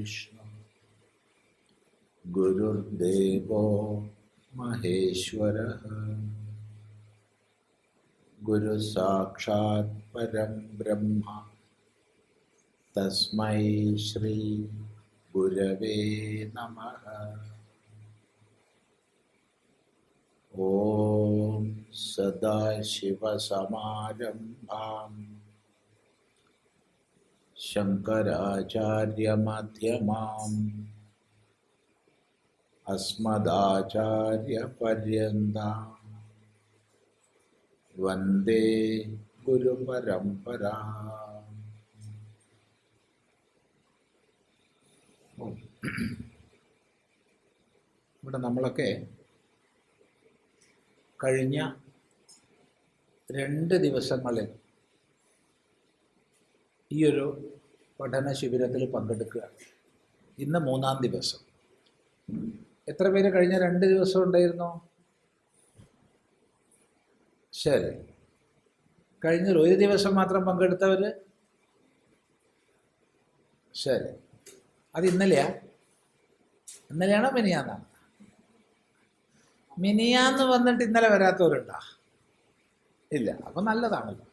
गुरुर्विष्णु गुरुर्देवो महेश्वरः गुरुसाक्षात् परं ब्रह्म तस्मै श्री गुरवे नमः ॐ सदाशिवसमारम्भाम् ശങ്കരാചാര്യമധ്യമാം. അസ്മദാചാര്യപര്യന്താം. വന്ദേ ഗുരുപരംപരാ ഇവിടെ നമ്മളൊക്കെ കഴിഞ്ഞ രണ്ട് ദിവസങ്ങളിൽ ഈ ഒരു പഠന ശിബിരത്തിൽ പങ്കെടുക്കുക. ഇന്ന് മൂന്നാം ദിവസം. എത്ര പേര് കഴിഞ്ഞ രണ്ട് ദിവസം ഉണ്ടായിരുന്നു? ശരി. കഴിഞ്ഞ ഒരു ദിവസം മാത്രം പങ്കെടുത്തവർ ശരി. അത് ഇന്നലെയാ? ഇന്നലെയാണോ മിനിയാന്നാണ് മിനിയാന്ന് വന്നിട്ട് ഇന്നലെ വരാത്തവരുണ്ടോ? ഇല്ല അപ്പം നല്ലതാണല്ലോ.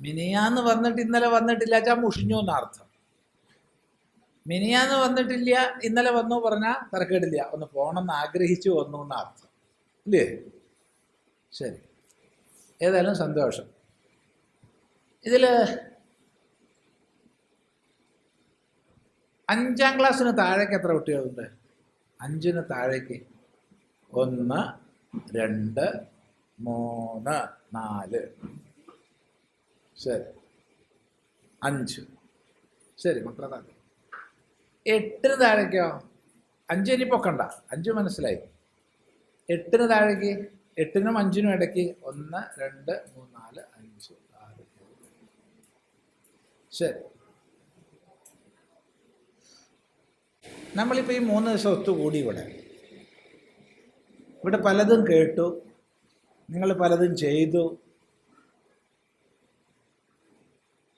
മിനിയാന്ന് വന്നിട്ട് ഇന്നലെ വന്നിട്ടില്ല വെച്ചാൽ മുഷിഞ്ഞു എന്നർത്ഥം മിനിയാന്ന് വന്നിട്ടില്ല ഇന്നലെ വന്നു പറഞ്ഞാൽ തിരക്കേടില്ല. ഒന്ന് പോകണമെന്ന് ആഗ്രഹിച്ചു വന്നു എന്നർത്ഥം ഇല്ലേ? ശരി. ഏതായാലും സന്തോഷം. ഇതിൽ അഞ്ചാം ക്ലാസ്സിന് താഴേക്ക് എത്ര കുട്ടികളുണ്ട്? അഞ്ചിന് താഴേക്ക് ഒന്ന് രണ്ട് മൂന്ന് നാല്. ശരി. അഞ്ച്. ശരി മക്കളെ എട്ടിന് താഴേക്കോ? അഞ്ച് ഇനി പൊക്കണ്ട. അഞ്ച് മനസ്സിലായി. എട്ടിന് താഴേക്ക് എട്ടിനും അഞ്ചിനും ഇടയ്ക്ക് ഒന്ന് രണ്ട് മൂന്ന് നാല് അഞ്ച് ആറ് ശരി. നമ്മളിപ്പോൾ ഈ മൂന്ന് ദിവസം ഒത്തുകൂടി ഇവിടെ. ഇവിടെ പലതും കേട്ടു. നിങ്ങൾ പലതും ചെയ്തു.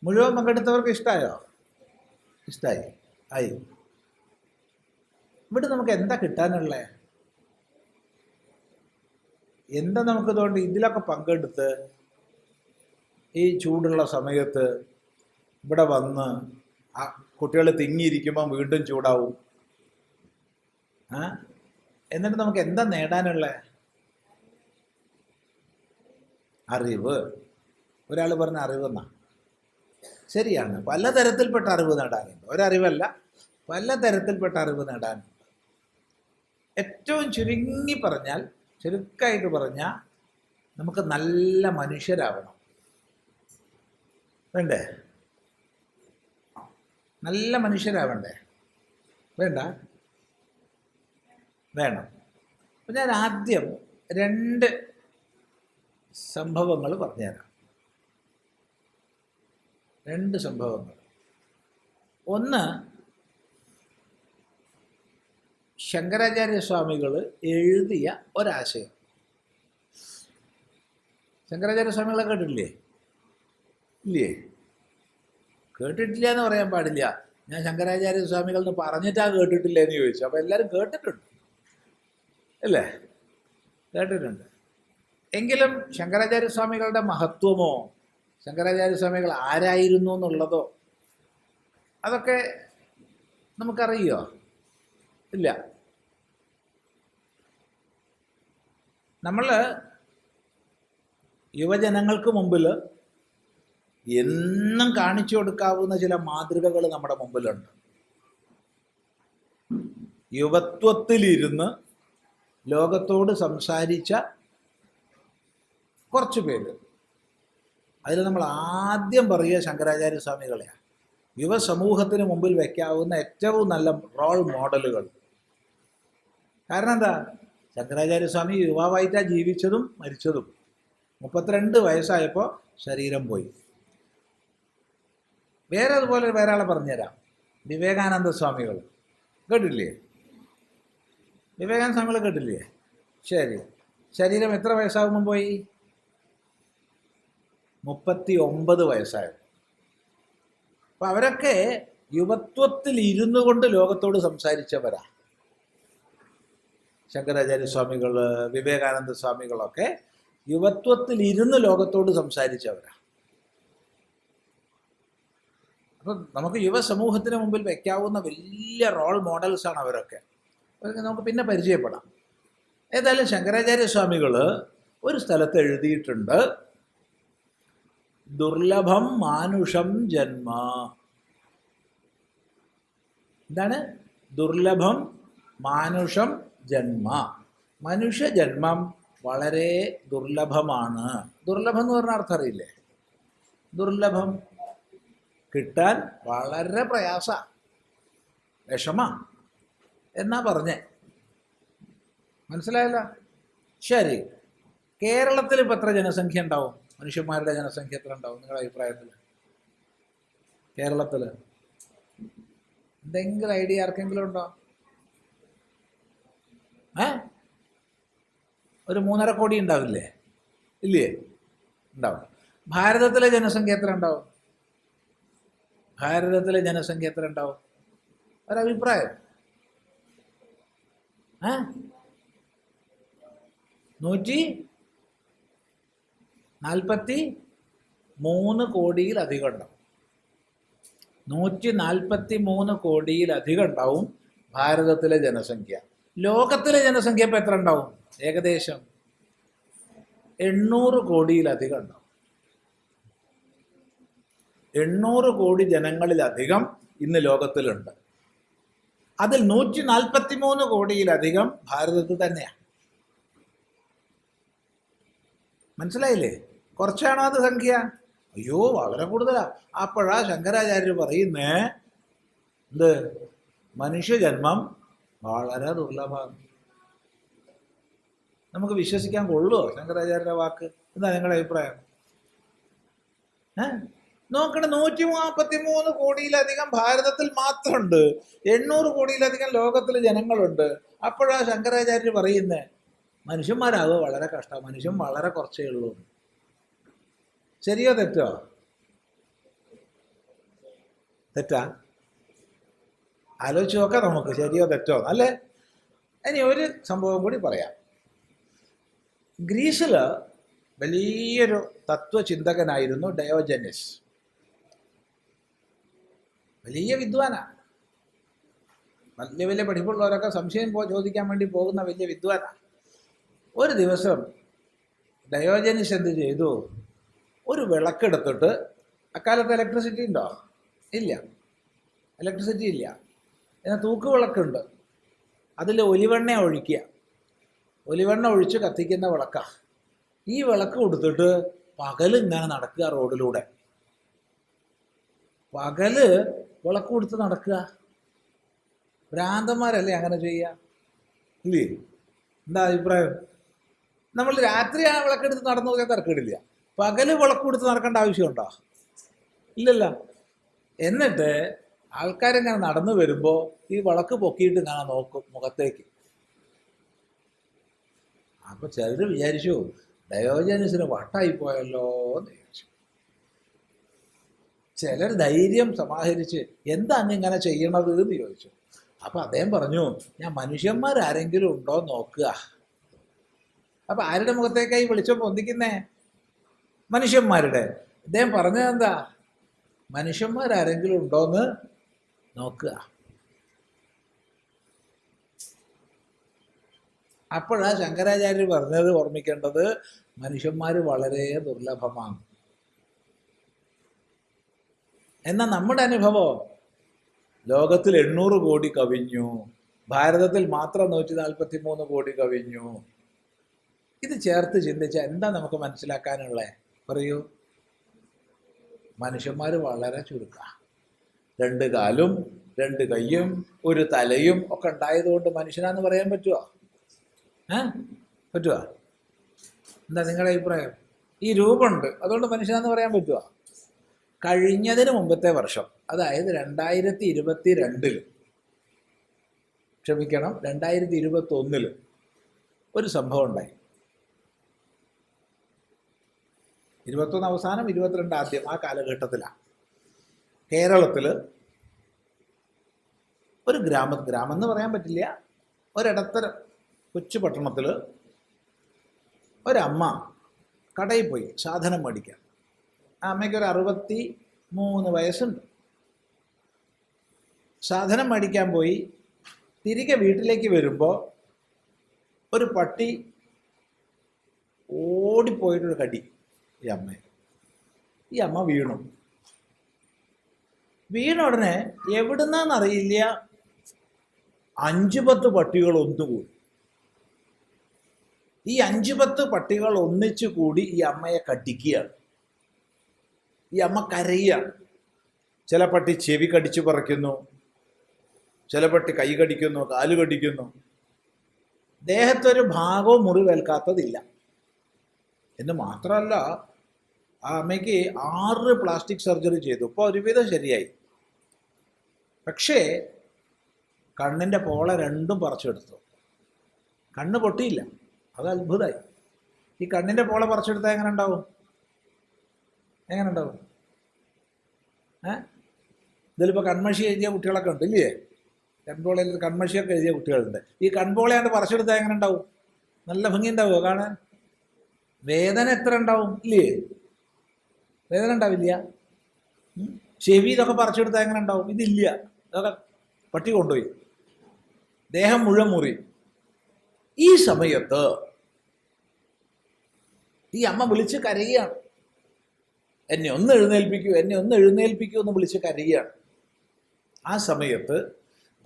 മുഴുവൻ പങ്കെടുത്തവർക്ക് ഇഷ്ടമായോ ഇഷ്ടമായി ആയി. ഇവിടെ നമുക്ക് എന്താ കിട്ടാനുള്ളത് എന്താ നമുക്ക് തോന്നി ഇതിലൊക്കെ പങ്കെടുത്ത് ഈ ചൂടുള്ള സമയത്ത് ഇവിടെ വന്ന് ആ കുട്ടികൾ തിങ്ങിയിരിക്കുമ്പോൾ വീണ്ടും ചൂടാവും. ആ? എന്നിട്ട് നമുക്ക് എന്താ നേടാനുള്ളത് അറിവ്. ഒരാൾ പറഞ്ഞ അറിവെന്നാ. ശരിയാണ്. പലതരത്തിൽപ്പെട്ട അറിവ് നേടാനുണ്ട്. ഒരറിവല്ല പലതരത്തിൽപ്പെട്ട അറിവ് നേടാനുണ്ട്. ഏറ്റവും ചുരുങ്ങി പറഞ്ഞാൽ ചുരുക്കമായിട്ട് പറഞ്ഞാൽ നമുക്ക് നല്ല മനുഷ്യരാവണം. വേണ്ടേ? നല്ല മനുഷ്യരാവണ്ടേ? വേണ്ട? വേണം. അപ്പം ഞാൻ ആദ്യം രണ്ട് സംഭവങ്ങൾ പറഞ്ഞുതരാം. രണ്ട് സംഭവങ്ങൾ. ഒന്ന് ശങ്കരാചാര്യ സ്വാമികൾ എഴുതിയ ഒരാശയം. ശങ്കരാചാര്യ സ്വാമികളെ കേട്ടിട്ടില്ലേ? ഇല്ലേ? കേട്ടിട്ടില്ല എന്ന് പറയാൻ പാടില്ല. ഞാൻ ശങ്കരാചാര്യ സ്വാമികൾ എന്ന് പറഞ്ഞിട്ടാ കേട്ടിട്ടില്ല എന്ന് ചോദിച്ചു. അപ്പോൾ എല്ലാവരും കേട്ടിട്ടുണ്ട്. അല്ലേ? കേട്ടിട്ടുണ്ട്. എങ്കിലും ശങ്കരാചാര്യ സ്വാമികളുടെ മഹത്വമോ? ശങ്കരാചാര്യ സ്വാമികൾ ആരായിരുന്നു എന്നുള്ളതോ അതൊക്കെ നമുക്കറിയോ? ഇല്ല. നമ്മൾ യുവജനങ്ങൾക്ക് മുമ്പിൽ എന്നും കാണിച്ചു കൊടുക്കാവുന്ന ചില മാതൃകകൾ നമ്മുടെ മുമ്പിലുണ്ട്. യുവത്വത്തിലിരുന്ന് ലോകത്തോട് സംസാരിച്ച കുറച്ച് പേര്. അതിൽ നമ്മൾ ആദ്യം പറയുക ശങ്കരാചാര്യ സ്വാമികളെയാണ്. യുവസമൂഹത്തിന് മുമ്പിൽ വയ്ക്കാവുന്ന ഏറ്റവും നല്ല റോൾ മോഡലുകൾ കാരണം എന്താ? ശങ്കരാചാര്യ സ്വാമി യുവാവായിട്ടാണ് ജീവിച്ചതും മരിച്ചതും. മുപ്പത്തിരണ്ട് വയസ്സായപ്പോൾ ശരീരം പോയി. വേറെ അതുപോലെ വേറെ ആളെ പറഞ്ഞുതരാം. വിവേകാനന്ദ സ്വാമികൾ. കേട്ടില്ലേ? വിവേകാനന്ദ സ്വാമികൾ കേട്ടില്ലേ? ശരി. ശരീരം എത്ര വയസ്സാകുമ്പോൾ പോയി? മുപ്പത്തി ഒമ്പത് വയസ്സായത്. അപ്പൊ അവരൊക്കെ യുവത്വത്തിൽ ഇരുന്നു കൊണ്ട് ലോകത്തോട് സംസാരിച്ചവരാ. ശങ്കരാചാര്യ സ്വാമികൾ വിവേകാനന്ദ സ്വാമികളൊക്കെ യുവത്വത്തിൽ ഇരുന്ന് ലോകത്തോട് സംസാരിച്ചവരാ. അപ്പം നമുക്ക് യുവസമൂഹത്തിന് മുമ്പിൽ വയ്ക്കാവുന്ന വലിയ റോൾ മോഡൽസാണ് അവരൊക്കെ. അതൊക്കെ നമുക്ക് പിന്നെ പരിചയപ്പെടാം. ഏതായാലും ശങ്കരാചാര്യ സ്വാമികൾ ഒരു സ്ഥലത്ത് എഴുതിയിട്ടുണ്ട്. ദുർലഭം മാനുഷം ജന്മ. എന്താണ്? ദുർലഭം മാനുഷം ജന്മ. മനുഷ്യ ജന്മം വളരെ ദുർലഭമാണ്. ദുർലഭം എന്ന് പറഞ്ഞ അർത്ഥം അറിയില്ലേ? ദുർലഭം കിട്ടാൻ വളരെ പ്രയാസ വിഷമ എന്നാ പറഞ്ഞേ. മനസ്സിലായല്ലോ? ശരി. കേരളത്തിൽ ഇപ്പം എത്ര ജനസംഖ്യ ഉണ്ടാവും? മനുഷ്യന്മാരുടെ ജനസംഖ്യ എത്ര ഉണ്ടാവും നിങ്ങളുടെ അഭിപ്രായത്തിൽ? കേരളത്തിൽ എന്തെങ്കിലും ഐഡിയ ആർക്കെങ്കിലും ഉണ്ടോ? ഏ? ഒരു മൂന്നര കോടി ഉണ്ടാവില്ലേ? ഇല്ലേ? ഉണ്ടാവും. ഭാരതത്തിലെ ജനസംഖ്യ എത്ര ഉണ്ടാവും? ഭാരതത്തിലെ ജനസംഖ്യ എത്ര ഉണ്ടാവും? ഒരഭിപ്രായം. ഏ? നൂറ്റി നാൽപ്പത്തി മൂന്ന് കോടിയിലധികം ഉണ്ടാവും നൂറ്റി നാൽപ്പത്തി മൂന്ന് കോടിയിലധികം ഉണ്ടാവും ഭാരതത്തിലെ ജനസംഖ്യ. ലോകത്തിലെ ജനസംഖ്യ ഇപ്പം എത്ര ഉണ്ടാവും ഏകദേശം എണ്ണൂറ് കോടിയിലധികം ഉണ്ടാവും എണ്ണൂറ് കോടി ജനങ്ങളിലധികം ഇന്ന് ലോകത്തിലുണ്ട്. അതിൽ നൂറ്റി നാൽപ്പത്തി മൂന്ന് കോടിയിലധികം ഭാരതത്തിൽ തന്നെയാണ് മനസ്സിലായില്ലേ? കുറച്ചാണോ അത് സംഖ്യ? അയ്യോ വളരെ കൂടുതലാ. അപ്പോഴാ ശങ്കരാചാര്യർ പറയുന്നേ എന്ത്? മനുഷ്യജന്മം വളരെ ദുർലഭമാണ്. നമുക്ക് വിശ്വസിക്കാൻ കൊള്ളുമോ ശങ്കരാചാര്യരുടെ വാക്ക്? എന്താ നിങ്ങളുടെ അഭിപ്രായം? ഏ? നോക്കണേ നൂറ്റി നാൽപ്പത്തി മൂന്ന് കോടിയിലധികം ഭാരതത്തിൽ മാത്രമുണ്ട്. എണ്ണൂറ് കോടിയിലധികം ലോകത്തിൽ ജനങ്ങളുണ്ട്. അപ്പോഴാ ശങ്കരാചാര്യർ പറയുന്നേ മനുഷ്യന്മാരാകുക വളരെ കഷ്ടമാണ് മനുഷ്യൻ വളരെ കുറച്ചേ ഉള്ളൂ. ശരിയോ തെറ്റോ? തെറ്റാ? ആലോചിച്ച് നോക്കാം നമുക്ക്. ശരിയോ തെറ്റോ? അല്ലേ? ഇനി ഒരു സംഭവം കൂടി പറയാം. ഗ്രീസിൽ വലിയൊരു തത്വചിന്തകനായിരുന്നു ഡയോജനിസ്. വലിയ വിദ്വാനാണ് വലിയ വലിയ പഠിപ്പുള്ളവരൊക്കെ സംശയം പോ ചോദിക്കാൻ വേണ്ടി പോകുന്ന വലിയ വിദ്വാനാണ് ഒരു ദിവസം ഡയോജനിസ് എന്ത് ചെയ്തു? ഒരു വിളക്കെടുത്തിട്ട് അക്കാലത്ത് ഇലക്ട്രിസിറ്റി ഉണ്ടോ? ഇല്ല. ഇലക്ട്രിസിറ്റി ഇല്ല. എന്നാൽ തൂക്ക് വിളക്കുണ്ട്. അതിൽ ഒലിവെണ്ണ ഒഴിക്കുക. ഒലിവെണ്ണ ഒഴിച്ച് കത്തിക്കുന്ന വിളക്കാണ് ഈ വിളക്ക് കൊടുത്തിട്ട് പകൽ ഇങ്ങനെ നടക്കുക റോഡിലൂടെ. പകൽ വിളക്ക് കൊടുത്ത് നടക്കുക. ഭ്രാന്തന്മാരല്ലേ അങ്ങനെ ചെയ്യുക? ഇല്ലേ? എന്താ അഭിപ്രായം? നമ്മൾ രാത്രി ആ വിളക്കെടുത്ത് നടന്നു പോയാൽ തിരക്കിടില്ല പകൽ വിളക്ക് കൊടുത്ത് നടക്കേണ്ട ആവശ്യമുണ്ടോ? ഇല്ലല്ല. എന്നിട്ട് ആൾക്കാരിങ്ങനെ നടന്നു വരുമ്പോൾ ഈ വിളക്ക് പൊക്കിയിട്ട് ഇങ്ങനെ നോക്കും മുഖത്തേക്ക്. അപ്പൊ ചിലർ വിചാരിച്ചു ഡയോജനസിന് വട്ടായി പോയല്ലോ എന്ന് വിചാരിച്ചു. ചിലർ ധൈര്യം സമാഹരിച്ച് എന്താ ഇങ്ങനെ ചെയ്യണത്? എന്ന് ചോദിച്ചു. അപ്പൊ അദ്ദേഹം പറഞ്ഞു ഞാൻ മനുഷ്യന്മാരാരെങ്കിലും ഉണ്ടോ നോക്കുക. അപ്പൊ ആരുടെ മുഖത്തേക്കായി വെളിച്ചം പൊന്തിക്കുന്നേ? മനുഷ്യന്മാരുടെ. അദ്ദേഹം പറഞ്ഞത് എന്താ? മനുഷ്യന്മാരാരെങ്കിലും ഉണ്ടോന്ന് നോക്കുക. അപ്പോഴാ ശങ്കരാചാര്യർ പറഞ്ഞത് ഓർമ്മിക്കേണ്ടത് മനുഷ്യന്മാർ വളരെ ദുർലഭമാണ്. എന്നാൽ നമ്മുടെ അനുഭവം? ലോകത്തിൽ എണ്ണൂറ് കോടി കവിഞ്ഞു. ഭാരതത്തിൽ മാത്രം നൂറ്റി നാൽപ്പത്തി മൂന്ന് കോടി കവിഞ്ഞു. ഇത് ചേർത്ത് ചിന്തിച്ചാൽ എന്താ നമുക്ക് മനസ്സിലാക്കാനുള്ളത് പറയൂ. മനുഷ്യന്മാർ വളരെ ചുരുക്ക. രണ്ട് കാലും രണ്ട് കൈയും ഒരു തലയും ഒക്കെ ഉണ്ടായതുകൊണ്ട് മനുഷ്യനാന്ന് പറയാൻ പറ്റുമോ ഏ? പറ്റുമോ എന്താ നിങ്ങളുടെ അഭിപ്രായം? ഈ രൂപമുണ്ട്. അതുകൊണ്ട് മനുഷ്യനാന്ന് പറയാൻ പറ്റുമോ കഴിഞ്ഞതിന് മുമ്പത്തെ വർഷം അതായത് രണ്ടായിരത്തി ഇരുപത്തി രണ്ടിൽ ക്ഷമിക്കണം രണ്ടായിരത്തി ഇരുപത്തി ഒന്നിൽ ഒരു സംഭവം ഉണ്ടായി. ഇരുപത്തൊന്ന് അവസാനം ഇരുപത്തിരണ്ട് ആദ്യം ആ കാലഘട്ടത്തിലാണ്. കേരളത്തിൽ ഒരു ഗ്രാമ ഗ്രാമം എന്ന് പറയാൻ പറ്റില്ല. ഒരിടത്തരം കൊച്ചു പട്ടണത്തിൽ ഒരമ്മ കടയിൽ പോയി സാധനം മേടിക്കാൻ. ആ അമ്മയ്ക്ക് ഒരു അറുപത്തി മൂന്ന് വയസ്സുണ്ട്. സാധനം മേടിക്കാൻ പോയി. തിരികെ വീട്ടിലേക്ക് വരുമ്പോൾ ഒരു പട്ടി ഓടിപ്പോയിട്ടൊരു കടി. ഈ അമ്മയെ ഈ അമ്മ വീണു. വീണ ഉടനെ എവിടുന്നാന്നറിയില്ല അഞ്ചു പത്ത് പട്ടികൾ ഒന്നുകൂടി. ഈ അഞ്ചു പത്ത് പട്ടികൾ ഒന്നിച്ചു കൂടി ഈ അമ്മയെ കടിക്കുകയാണ്. ഈ അമ്മ കരയുകയാണ്. ചില പട്ടി ചെവി കടിച്ചു പറിക്കുന്നു. ചില പട്ടി കൈ കടിക്കുന്നു കാൽ കടിക്കുന്നു. ദേഹത്തൊരു ഭാഗവും മുറിവേൽക്കാത്തതില്ല. എന്ന് മാത്രമല്ല ആ അമ്മയ്ക്ക് ആറ് പ്ലാസ്റ്റിക് സർജറി ചെയ്തു. ഇപ്പോൾ ഒരുവിധം ശരിയായി. പക്ഷേ കണ്ണിന്റെ പോള രണ്ടും പറിച്ചെടുത്തു. കണ്ണ് പൊട്ടിയില്ല. അത് അത്ഭുതമായി ഈ കണ്ണിന്റെ പോള പറിച്ചെടുത്താൽ എങ്ങനെ ഉണ്ടാവും? എങ്ങനെ ഉണ്ടാവും? ഏ? ഇതിലിപ്പോൾ കൺമഷി എഴുതിയ കുട്ടികളൊക്കെ ഉണ്ട് ഇല്ലേ? കൺപോളയിൽ കൺമഷിയൊക്കെ എഴുതിയ കുട്ടികളുണ്ട്. ഈ കൺപോളയാണ്ട് പറിച്ചെടുത്താൽ എങ്ങനെ ഉണ്ടാവും? നല്ല ഭംഗി ഉണ്ടാവുമോ കാണാൻ? വേദന എത്ര ഉണ്ടാവും ഇല്ലേ? വേദന ഉണ്ടാവില്ല. ചെവി ഇതൊക്കെ പറിച്ചെടുത്താൽ എങ്ങനെ ഉണ്ടാവും? ഇതില്ല. ഇതൊക്കെ പട്ടി കൊണ്ടുപോയി. ദേഹം മുഴുവൻ മുറി. ഈ സമയത്ത് ഈ അമ്മ വിളിച്ച് കരയുകയാണ്. എന്നെ ഒന്ന് എഴുന്നേൽപ്പിക്കൂ എന്നെ ഒന്ന് എഴുന്നേൽപ്പിക്കൂ എന്ന് വിളിച്ച് കരയുകയാണ്. ആ സമയത്ത്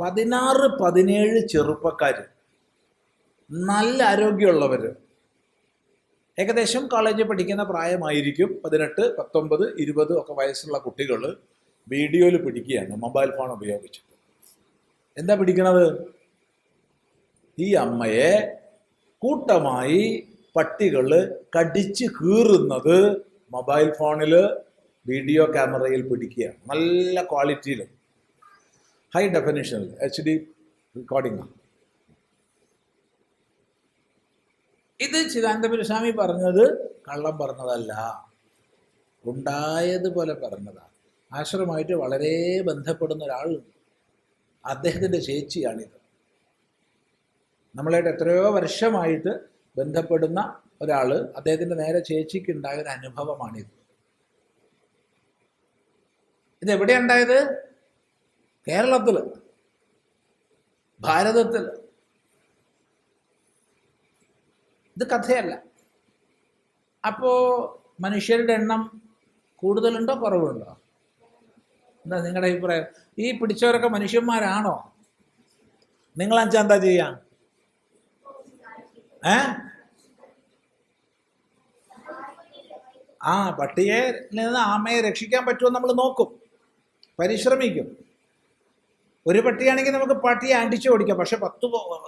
പതിനാറ് പതിനേഴ് ചെറുപ്പക്കാർ നല്ല ആരോഗ്യമുള്ളവർ ഏകദേശം കോളേജിൽ പഠിക്കുന്ന പ്രായമായിരിക്കും പതിനെട്ട് പത്തൊമ്പത് ഇരുപത് ഒക്കെ വയസ്സുള്ള കുട്ടികൾ വീഡിയോയിൽ പിടിക്കുകയാണ് മൊബൈൽ ഫോൺ ഉപയോഗിച്ചിട്ട്. എന്താ പിടിക്കണത്? ഈ അമ്മയെ കൂട്ടമായി പട്ടികൾ കടിച്ച് കീറുന്നത് മൊബൈൽ ഫോണിൽ വീഡിയോ ക്യാമറയിൽ പിടിക്കുകയാണ്. നല്ല ക്വാളിറ്റിയിൽ ഹൈ ഡെഫിനിഷനിൽ എച്ച് ഡി റെക്കോർഡിംഗ് ഇത് ചിദാനന്ദപുരസ്വാമി പറഞ്ഞത് കള്ളം പറഞ്ഞതല്ല. ഉണ്ടായതുപോലെ പറഞ്ഞതാണ് ആശ്രമമായിട്ട് വളരെ ബന്ധപ്പെടുന്ന ഒരാളുണ്ട്. അദ്ദേഹത്തിന്റെ ചേച്ചിയാണിത്. നമ്മളായിട്ട് എത്രയോ വർഷമായിട്ട് ബന്ധപ്പെടുന്ന ഒരാൾ അദ്ദേഹത്തിന്റെ നേരെ ചേച്ചിക്ക് ഉണ്ടായ ഒരു അനുഭവമാണിത്. ഇതെവിടെയുണ്ടായത്? കേരളത്തിൽ ഭാരതത്തിൽ ഇത് കഥയല്ല. അപ്പോൾ മനുഷ്യരുടെ എണ്ണം കൂടുതലുണ്ടോ കുറവുണ്ടോ? എന്താ നിങ്ങളുടെ അഭിപ്രായം? ഈ പിടിച്ചവരൊക്കെ മനുഷ്യന്മാരാണോ? നിങ്ങൾ അഞ്ചാ എന്താ ചെയ്യാം? ഏ? ആ പട്ടിയെ നിന്ന് ആമയെ രക്ഷിക്കാൻ പറ്റുമോ നമ്മൾ നോക്കും. പരിശ്രമിക്കും. ഒരു പട്ടിയാണെങ്കിൽ നമുക്ക് പട്ടിയെ അടിച്ചു ഓടിക്കാം. പക്ഷെ പത്ത്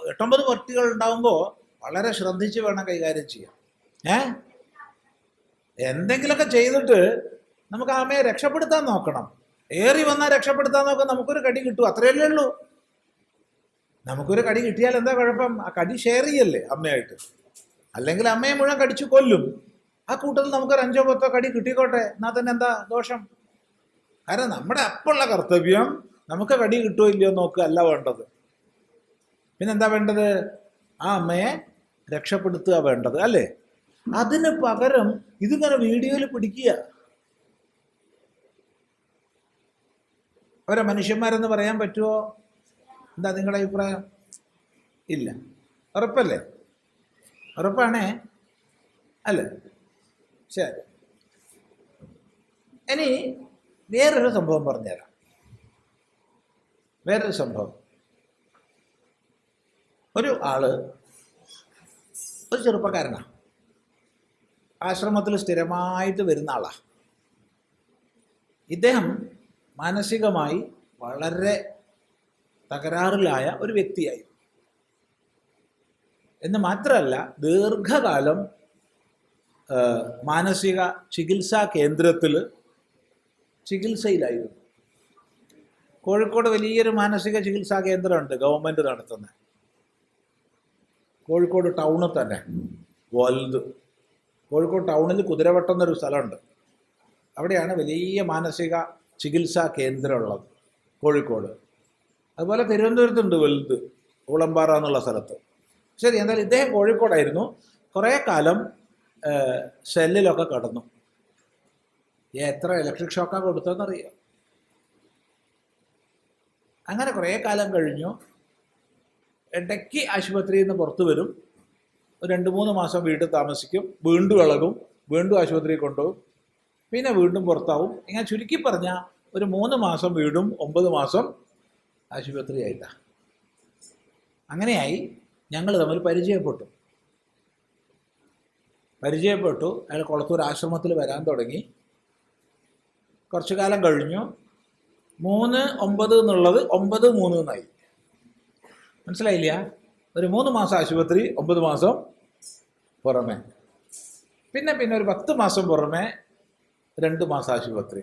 എട്ടൊമ്പത് പട്ടികൾ ഉണ്ടാവുമ്പോൾ വളരെ ശ്രദ്ധിച്ച് വേണം കൈകാര്യം ചെയ്യാൻ. ഏ? എന്തെങ്കിലുമൊക്കെ ചെയ്തിട്ട് നമുക്ക് ആമയെ രക്ഷപ്പെടുത്താൻ നോക്കണം. ഏറി വന്നാൽ രക്ഷപ്പെടുത്താൻ നോക്കാം നമുക്കൊരു കടി കിട്ടും. അത്രയല്ലേ ഉള്ളൂ. നമുക്കൊരു കടി കിട്ടിയാൽ എന്താ കുഴപ്പം? ആ കടി ഷെയർ ചെയ്യല്ലേ അമ്മയായിട്ട്? അല്ലെങ്കിൽ അമ്മയെ മുഴുവൻ കടിച്ചു കൊല്ലും. ആ കൂട്ടത്തിൽ നമുക്കൊരു അഞ്ചോ പത്തോ കടി കിട്ടിക്കോട്ടെ. എന്നാൽ തന്നെ എന്താ ദോഷം? കാരണം നമ്മുടെ അപ്പുള്ള കർത്തവ്യം നമുക്ക് കടി കിട്ടുമോ ഇല്ലയോ നോക്കുക അല്ല വേണ്ടത്. പിന്നെന്താ വേണ്ടത്? ആ അമ്മയെ രക്ഷപ്പെടുത്തുക വേണ്ടത് അല്ലേ? അതിന് പകരം ഇതിങ്ങനെ വീഡിയോയിൽ പിടിക്കുക. അവരെ മനുഷ്യന്മാരെന്ന് പറയാൻ പറ്റുമോ എന്താ നിങ്ങളുടെ അഭിപ്രായം? ഇല്ല. ഉറപ്പല്ലേ? ഉറപ്പാണേ? അല്ല? ശരി. ഇനി വേറൊരു സംഭവം പറഞ്ഞുതരാം. വേറൊരു സംഭവം. ഒരു ആൾ ഒരു ചെറുപ്പക്കാരനാണ് ആശ്രമത്തിൽ സ്ഥിരമായിട്ട് വരുന്ന ആളാണ് ഇദ്ദേഹം മാനസികമായി വളരെ തകരാറിലായ ഒരു വ്യക്തിയായി. എന്ന് മാത്രമല്ല ദീർഘകാലം മാനസിക ചികിത്സാ കേന്ദ്രത്തിൽ ചികിത്സയിലായിരുന്നു. കോഴിക്കോട് വലിയൊരു മാനസിക ചികിത്സാ കേന്ദ്രമുണ്ട് ഗവൺമെന്റ് നടത്തുന്നത് കോഴിക്കോട് ടൗണിൽ തന്നെ. വലുത്. കോഴിക്കോട് ടൗണിൽ കുതിരവട്ടം എന്നൊരു സ്ഥലമുണ്ട്. അവിടെയാണ് വലിയ മാനസിക ചികിത്സാ കേന്ദ്രമുള്ളത് കോഴിക്കോട്. അതുപോലെ തിരുവനന്തപുരത്തുണ്ട് വലുത് ഉളമ്പാറ എന്നുള്ള സ്ഥലത്ത്. ശരി എന്നാൽ ഇദ്ദേഹം കോഴിക്കോടായിരുന്നു. കുറേ കാലം സെല്ലിലൊക്കെ കടന്നു. എത്ര ഇലക്ട്രിക് ഷോക്കാണ് കൊടുത്തതെന്നറിയാം? അങ്ങനെ കുറേ കാലം കഴിഞ്ഞു. ഇടയ്ക്ക് ആശുപത്രിയിൽ നിന്ന് പുറത്തു വരും. രണ്ട് മൂന്ന് മാസം വീട്ടിൽ താമസിക്കും. വീണ്ടും ഇളകും. വീണ്ടും ആശുപത്രിയിൽ കൊണ്ടുപോകും. പിന്നെ വീണ്ടും പുറത്താവും. ഇങ്ങനെ ചുരുക്കി പറഞ്ഞാൽ ഒരു മൂന്ന് മാസം വീടും ഒമ്പത് മാസം ആശുപത്രി ആയിട്ടാണ് അങ്ങനെയായി ഞങ്ങൾ തമ്മിൽ പരിചയപ്പെട്ടു. പരിചയപ്പെട്ടു. അയാൾ കുളത്തൂർ ആശ്രമത്തിൽ വരാൻ തുടങ്ങി. കുറച്ചു കാലം കഴിഞ്ഞു. മൂന്ന് ഒമ്പത് എന്നുള്ളത് ഒമ്പത് മൂന്ന് എന്നായി. മനസ്സിലായില്ല? ഒരു മൂന്ന് മാസം ആശുപത്രി ഒമ്പത് മാസം പുറമെ. പിന്നെ പിന്നെ ഒരു പത്ത് മാസം പുറമെ രണ്ട് മാസം ആശുപത്രി.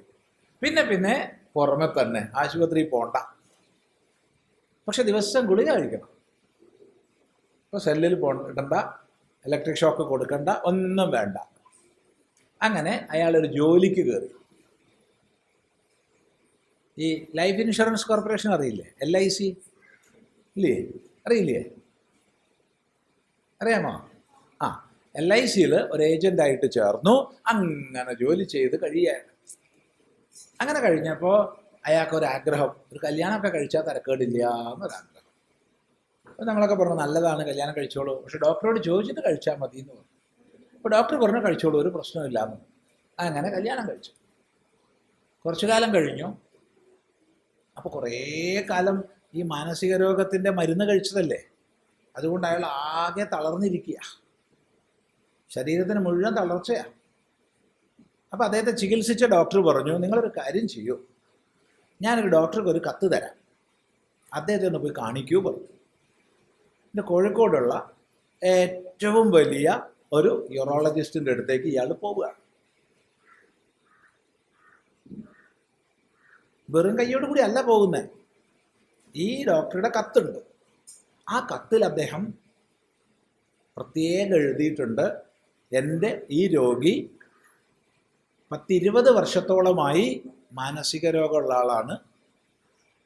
പിന്നെ പിന്നെ പുറമെ തന്നെ ആശുപത്രി പോണ്ട. പക്ഷെ ദിവസം ഗുളിക കഴിക്കണം. ഇപ്പോൾ സെല്ലിൽ പോകണ്ട ഇലക്ട്രിക് ഷോക്ക് കൊടുക്കണ്ട ഒന്നും വേണ്ട. അങ്ങനെ അയാളൊരു ജോലിക്ക് കയറി ഈ ലൈഫ് ഇൻഷുറൻസ് കോർപ്പറേഷൻ അറിയില്ലേ? എൽ ഐ സി ഇല്ലേ? അറിയില്ലേ? അറിയാമോ? ആ എൽ ഐ സിയിൽ ഒരു ഏജന്റായിട്ട് ചേർന്നു. അങ്ങനെ ജോലി ചെയ്ത് കഴിയാണ് അങ്ങനെ കഴിഞ്ഞപ്പോൾ അയാൾക്ക് ഒരു ആഗ്രഹം. ഒരു കല്യാണമൊക്കെ കഴിച്ചാൽ തരക്കേടില്ല എന്നൊരാഗ്രഹം. അപ്പോൾ നമ്മളൊക്കെ പറഞ്ഞു നല്ലതാണ് കല്യാണം കഴിച്ചോളൂ. പക്ഷെ ഡോക്ടറോട് ചോദിച്ചിട്ട് കഴിച്ചാൽ മതി എന്ന് പറഞ്ഞു. അപ്പോൾ ഡോക്ടർ പറഞ്ഞു കഴിച്ചോളൂ ഒരു പ്രശ്നമില്ല എന്ന് അങ്ങനെ കല്യാണം കഴിച്ചു. കുറച്ചു കാലം കഴിഞ്ഞു. അപ്പോൾ കുറേ കാലം ഈ മാനസിക രോഗത്തിന്റെ മരുന്ന് കഴിച്ചതല്ലേ? അതുകൊണ്ട് അയാൾ ആകെ തളർന്നിരിക്കുക. ശരീരത്തിന് മുഴുവൻ തളർച്ചയാണ് അപ്പോൾ അദ്ദേഹത്തെ ചികിത്സിച്ച ഡോക്ടർ പറഞ്ഞു നിങ്ങളൊരു കാര്യം ചെയ്യൂ. ഞാനൊരു ഡോക്ടർക്ക് ഒരു കത്ത് തരാം. അദ്ദേഹത്തെ ഒന്ന് പോയി കാണിക്കൂ പറഞ്ഞു. പിന്നെ കോഴിക്കോടുള്ള ഏറ്റവും വലിയ ഒരു യൂറോളജിസ്റ്റിന്റെ അടുത്തേക്ക് ഇയാൾ പോവുകയാണ് വെറും കൈയോട് കൂടി അല്ല പോകുന്നത് ഈ ഡോക്ടറുടെ കത്തുണ്ട്. ആ കത്തിൽ അദ്ദേഹം പ്രത്യേകം എഴുതിയിട്ടുണ്ട്. എന്റെ ഈ രോഗി പത്തിരുപത് വർഷത്തോളമായി മാനസിക രോഗമുള്ള ആളാണ്.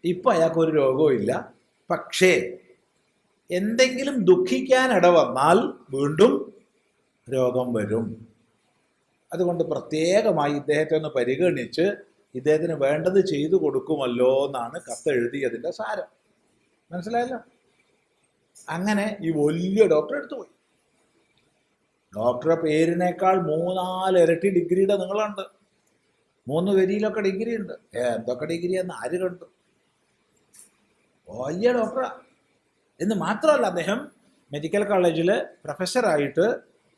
ഇപ്പം അയാൾക്കൊരു രോഗവും ഇല്ല. പക്ഷേ എന്തെങ്കിലും ദുഃഖിക്കാൻ ഇട വന്നാൽ വീണ്ടും രോഗം വരും. അതുകൊണ്ട് പ്രത്യേകമായി ഇദ്ദേഹത്തെ ഒന്ന് പരിഗണിച്ച് ഇദ്ദേഹത്തിന് വേണ്ടത് ചെയ്തു കൊടുക്കുമല്ലോ എന്നാണ് കത്തെഴുതിയതിന്റെ സാരം. മനസ്സിലായല്ലോ? അങ്ങനെ ഈ വലിയ ഡോക്ടർ എടുത്തു പോയി. ഡോക്ടറുടെ പേരിനേക്കാൾ മൂന്നാൽ ഇരട്ടി ഡിഗ്രിയുടെ നിങ്ങളുണ്ട്. മൂന്ന് വരിയിലൊക്കെ ഡിഗ്രി ഉണ്ട് എന്തൊക്കെ ഡിഗ്രി എന്ന് ആര് കണ്ടു? വലിയ ഡോക്ടറാ. എന്ന് മാത്രമല്ല അദ്ദേഹം മെഡിക്കൽ കോളേജിൽ പ്രൊഫസറായിട്ട്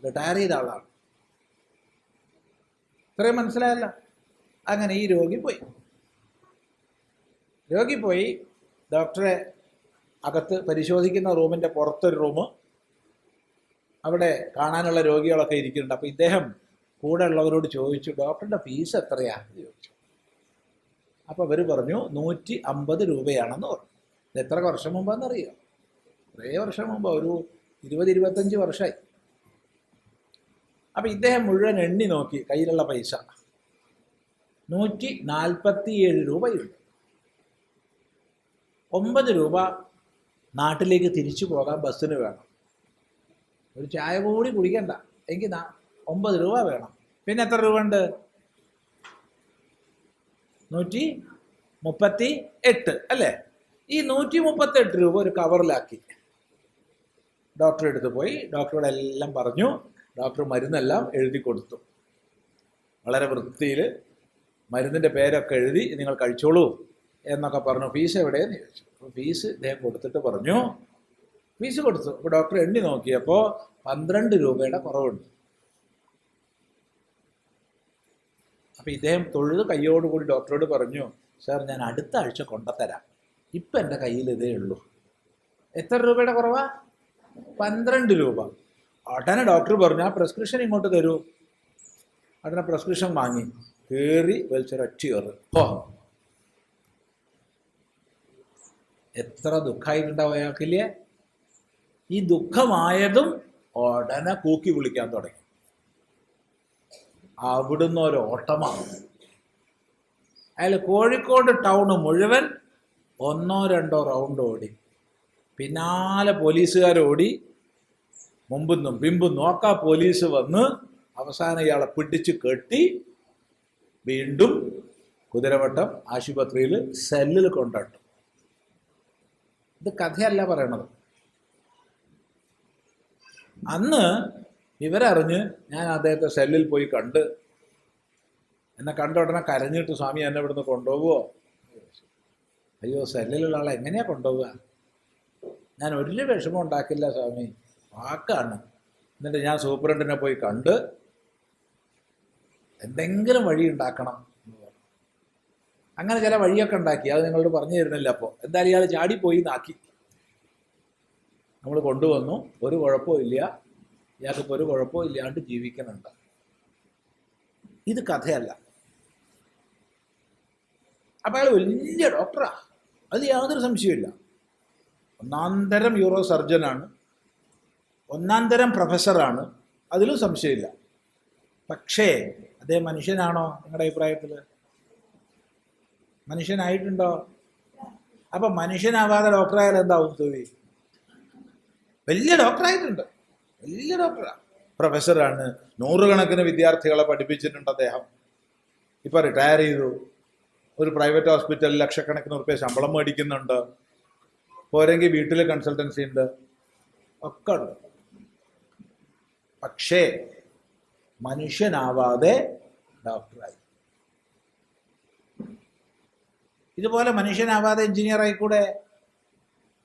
റിട്ടയർ ചെയ്ത ആളാണ്. ഇത്രയും മനസ്സിലായല്ലോ? അങ്ങനെ ഈ രോഗി പോയി. രോഗി പോയി ഡോക്ടറെ അകത്ത് പരിശോധിക്കുന്ന റൂമിന്റെ പുറത്തൊരു റൂം അവിടെ കാണാനുള്ള രോഗികളൊക്കെ ഇരിക്കുന്നുണ്ട്. അപ്പോൾ ഇദ്ദേഹം കൂടെ ഉള്ളവരോട് ചോദിച്ചു ഡോക്ടറുടെ ഫീസ് എത്രയാണെന്ന് ചോദിച്ചു. അപ്പോൾ അവർ പറഞ്ഞു നൂറ്റി അമ്പത് രൂപയാണെന്ന് പറഞ്ഞു. ഇത് എത്ര വർഷം മുമ്പാണെന്നറിയോ കുറേ വർഷം മുമ്പ് ഒരു ഇരുപത് ഇരുപത്തഞ്ച് വർഷമായി അപ്പം ഇദ്ദേഹം മുഴുവൻ എണ്ണി നോക്കി കയ്യിലുള്ള പൈസ. നൂറ്റി നാൽപ്പത്തിയേഴ് രൂപയുണ്ട്. ഒമ്പത് രൂപ നാട്ടിലേക്ക് തിരിച്ചു പോകാൻ ബസ്സിന് വേണം. ഒരു ചായ കൂടി കുടിക്കണ്ട. നാ- ഒമ്പത് രൂപ വേണം. പിന്നെ എത്ര രൂപ ഉണ്ട് നൂറ്റി മുപ്പത്തി എട്ട് അല്ലേ? ഈ നൂറ്റി മുപ്പത്തി എട്ട് രൂപ ഒരു കവറിലാക്കി. ഡോക്ടറെ അടുത്ത് പോയി. ഡോക്ടറോട് എല്ലാം പറഞ്ഞു. ഡോക്ടർ മരുന്നെല്ലാം എഴുതി കൊടുത്തു. വളരെ വൃത്തിയിൽ മരുന്നിന്റെ പേരൊക്കെ എഴുതി നിങ്ങൾ കഴിച്ചോളൂ എന്നൊക്കെ പറഞ്ഞു. ഫീസ് എവിടെയെന്ന് ചോദിച്ചു. അപ്പോൾ ഫീസ് ഇദ്ദേഹം കൊടുത്തിട്ട് പറഞ്ഞു. ഫീസ് കൊടുത്തു. അപ്പോൾ ഡോക്ടർ എണ്ണി നോക്കിയപ്പോൾ പന്ത്രണ്ട് രൂപയുടെ കുറവുണ്ട്. അപ്പോൾ ഇദ്ദേഹം തൊഴുത് കയ്യോടുകൂടി ഡോക്ടറോട് പറഞ്ഞു സാർ ഞാൻ അടുത്ത ആഴ്ച കൊണ്ടുത്തരാം. ഇപ്പം എന്റെ കയ്യിൽ ഇതേ ഉള്ളൂ. എത്ര രൂപയുടെ കുറവാ? പന്ത്രണ്ട് രൂപ. ഉടനെ ഡോക്ടർ പറഞ്ഞു ആ പ്രിസ്ക്രിപ്ഷൻ ഇങ്ങോട്ട് തരൂ. ഉടനെ പ്രിസ്ക്രിപ്ഷൻ വാങ്ങി. കയറി വലിച്ചൊരൊറ്റ കയറി. ഓ. എത്ര ദുഃഖമായിട്ടുണ്ടാവും അയാൾക്കില്ലേ? ഈ ദുഃഖമായതും ഉടനെ കൂക്കി വിളിക്കാൻ തുടങ്ങി. അവിടുന്ന് ഒരു ഓട്ടമാണ്. അയാൾ കോഴിക്കോട് ടൗൺ മുഴുവൻ ഒന്നോ രണ്ടോ റൗണ്ട് ഓടി. പിന്നാലെ പോലീസുകാരോടി മുമ്പെന്നും പിമ്പും നോക്കാ പോലീസ് വന്ന് അവസാനം ഇയാളെ പിടിച്ച് കെട്ടി വീണ്ടും കുതിരവട്ടം ആശുപത്രിയിൽ സെല്ലിൽ കൊണ്ടാട്ടു. ഇത് കഥയല്ല പറയണത്. അന്ന് ഇവരറിഞ്ഞ് ഞാൻ അദ്ദേഹത്തെ സെല്ലിൽ പോയി കണ്ട് എന്നെ കണ്ട ഉടനെ കരഞ്ഞിട്ട് സ്വാമി എന്നെ ഇവിടുന്ന് കൊണ്ടുപോവോ അയ്യോ സെല്ലിലുള്ള ആളെ എങ്ങനെയാ കൊണ്ടുപോവുക? ഞാൻ ഒരു വിഷമം ഉണ്ടാക്കില്ല സ്വാമി. വാക്കാണ്. എന്നിട്ട് ഞാൻ സൂപ്രണ്ടിനെ പോയി കണ്ട് എന്തെങ്കിലും വഴി ഉണ്ടാക്കണം അങ്ങനെ ചില വഴിയൊക്കെ ഉണ്ടാക്കി. അത് നിങ്ങളോട് പറഞ്ഞു തരുന്നില്ല അപ്പോൾ എന്തായാലും ഇയാൾ ചാടിപ്പോയി നാക്കി. നമ്മൾ കൊണ്ടുവന്നു. ഒരു കുഴപ്പവും ഇല്ല. ഇയാൾക്കിപ്പോൾ ഒരു കുഴപ്പവും ഇല്ലാണ്ട് ജീവിക്കുന്നുണ്ട്. ഇത് കഥയല്ല. അപ്പോൾ അയാൾ വലിയ ഡോക്ടറാ അത് യാതൊരു സംശയമില്ല ഒന്നാന്തരം യൂറോ സർജനാണ് ഒന്നാന്തരം പ്രൊഫസറാണ് അതിലും സംശയമില്ല. പക്ഷേ അദ്ദേഹം മനുഷ്യനാണോ നിങ്ങളുടെ അഭിപ്രായത്തിൽ? മനുഷ്യനായിട്ടുണ്ടോ? അപ്പം മനുഷ്യനാവാതെ ഡോക്ടറായാൽ എന്താവും തോവി വലിയ ഡോക്ടറായിട്ടുണ്ട് വലിയ ഡോക്ടറാണ് പ്രൊഫസറാണ് നൂറുകണക്കിന് വിദ്യാർത്ഥികളെ പഠിപ്പിച്ചിട്ടുണ്ട് അദ്ദേഹം. ഇപ്പം റിട്ടയർ ചെയ്തു. ഒരു പ്രൈവറ്റ് ഹോസ്പിറ്റലിൽ ലക്ഷക്കണക്കിന് റുപ്യ ശമ്പളം മേടിക്കുന്നുണ്ട്. പോരെങ്കിൽ വീട്ടിൽ കൺസൾട്ടൻസി ഉണ്ട്. ഒക്കെ ഉണ്ട്. പക്ഷേ മനുഷ്യനാവാതെ ഡോക്ടറായി. ഇതുപോലെ മനുഷ്യനാവാതെ എഞ്ചിനീയർ ആയിക്കൂടെ?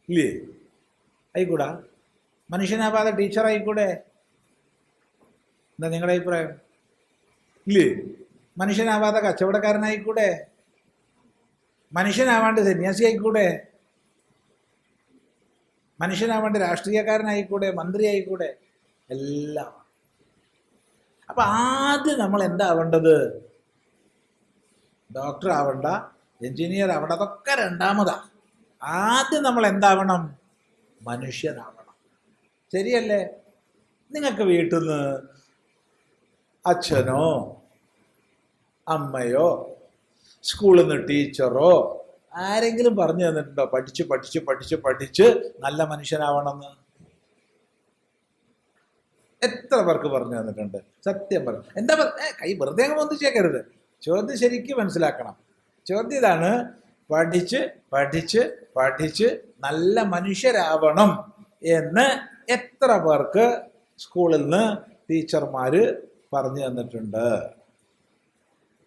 ഇല്ലേ? ആയിക്കൂടാ. മനുഷ്യനാവാതെ ടീച്ചർ ആയിക്കൂടെ? എന്താ നിങ്ങളുടെ അഭിപ്രായം? ഇല്ലേ? മനുഷ്യനാവാതെ കച്ചവടക്കാരനായിക്കൂടെ? മനുഷ്യനാവാണ്ട് സന്യാസി ആയിക്കൂടെ? മനുഷ്യനാവാണ്ട് രാഷ്ട്രീയക്കാരനായിക്കൂടെ? മന്ത്രി ആയിക്കൂടെ എല്ലാം. അപ്പൊ ആദ്യം നമ്മൾ എന്താവേണ്ടത്? ഡോക്ടർ ആവണ്ട എഞ്ചിനീയർ ആവണ്ട അതൊക്കെ രണ്ടാമതാ. ആദ്യം നമ്മൾ എന്താവണം? മനുഷ്യനാവണം. ശരിയല്ലേ? നിങ്ങൾക്ക് വീട്ടിൽ നിന്ന് അച്ഛനോ അമ്മയോ സ്കൂളിൽ നിന്ന് ടീച്ചറോ ആരെങ്കിലും പറഞ്ഞു തന്നിട്ടുണ്ടോ? പഠിച്ച് പഠിച്ച് പഠിച്ച് പഠിച്ച് നല്ല മനുഷ്യനാവണമെന്ന്? എത്ര പേർക്ക് പറഞ്ഞു തന്നിട്ടുണ്ട്? സത്യം പറഞ്ഞു എന്താ കൈ വെറുതെ അങ്ങ് ചെയ്യരുത് ചോദ്യം ശരിക്കും മനസ്സിലാക്കണം. ചോദ്യം ഇതാണ്. പഠിച്ച് പഠിച്ച് പഠിച്ച് നല്ല മനുഷ്യരാവണം എന്ന് എത്ര പേർക്ക് സ്കൂളിൽ നിന്ന് ടീച്ചർമാർ പറഞ്ഞു തന്നിട്ടുണ്ട്?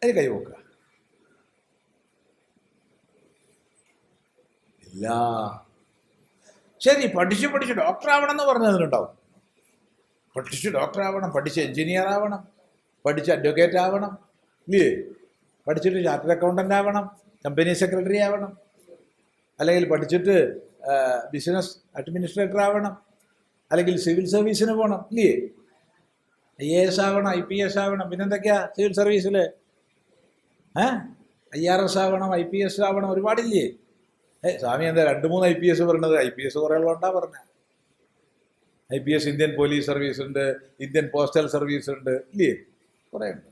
അത് നോക്കുക ഇല്ല. ശരി പഠിച്ച് പഠിച്ച് ഡോക്ടർ ആവണം എന്ന് പറഞ്ഞു തന്നിട്ടുണ്ടാവും. പഠിച്ച് ഡോക്ടർ ആവണം പഠിച്ച് എഞ്ചിനീയർ ആവണം പഠിച്ച് അഡ്വക്കേറ്റ് ആവണം ഇല്ലേ? പഠിച്ചിട്ട് ചാർട്ടേഡ് അക്കൗണ്ടന്റ് ആവണം കമ്പനി സെക്രട്ടറി ആവണം അല്ലെങ്കിൽ പഠിച്ചിട്ട് ബിസിനസ് അഡ്മിനിസ്ട്രേറ്റർ ആവണം അല്ലെങ്കിൽ സിവിൽ സർവീസിന് പോകണം ഇല്ലേ? ഐ എ എസ് ആവണം ഐ പി എസ് ആവണം പിന്നെന്തൊക്കെയാ സിവിൽ സർവീസിൽ ഏ? ഐ ആർ എസ് ആവണം ഐ പി എസ് ആവണം ഒരുപാടില്ലേ? ഏ സ്വാമി എന്താ രണ്ട് മൂന്ന് ഐ പി എസ് പറഞ്ഞത്? ഐ പി എസ് കുറേ ഉള്ളതുകൊണ്ടാണ് പറഞ്ഞത് I P S Indian police service ഉണ്ട് ഇന്ത്യൻ പോസ്റ്റൽ സർവീസ് ഉണ്ട് ഇല്ലേ? കുറേ ഉണ്ട്.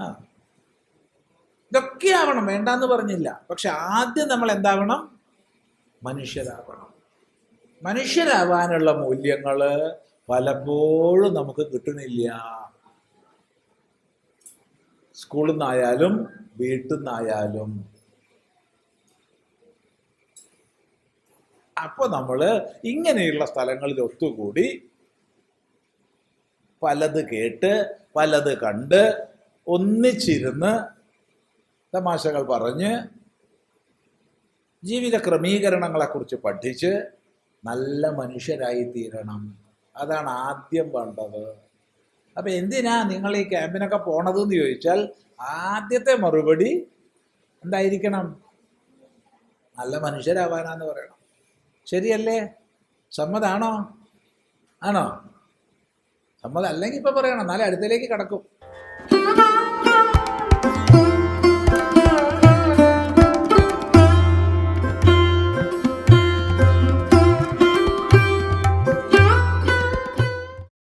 ആ. ഇതൊക്കെ ആവണം വേണ്ടാന്ന് പറഞ്ഞില്ല. പക്ഷെ ആദ്യം നമ്മൾ എന്താവണം? മനുഷ്യരാവണം. മനുഷ്യരാവാനുള്ള മൂല്യങ്ങൾ പലപ്പോഴും നമുക്ക് കിട്ടുന്നില്ല സ്കൂളിൽ നിന്നായാലും വീട്ടിൽ നിന്നായാലും അപ്പോൾ നമ്മൾ ഇങ്ങനെയുള്ള സ്ഥലങ്ങളിൽ ഒത്തുകൂടി പലത് കേട്ട് പലത് കണ്ട് ഒന്നിച്ചിരുന്ന് തമാശകൾ പറഞ്ഞ് ജീവിത ക്രമീകരണങ്ങളെക്കുറിച്ച് പഠിച്ച് നല്ല മനുഷ്യരായി തീരണം അതാണ് ആദ്യം വേണ്ടത്. അപ്പം എന്തിനാ നിങ്ങൾ ഈ ക്യാമ്പിനൊക്കെ പോണത് എന്ന് ചോദിച്ചാൽ ആദ്യത്തെ മറുപടി എന്തായിരിക്കണം? നല്ല മനുഷ്യരാവാനാന്ന് പറയണം. ശരിയല്ലേ? സമ്മതാണോ? ആണോ? സമ്മതം അല്ലെങ്കിൽ ഇപ്പം പറയണം. എന്നാലേ അടുത്തേക്ക് കിടക്കും.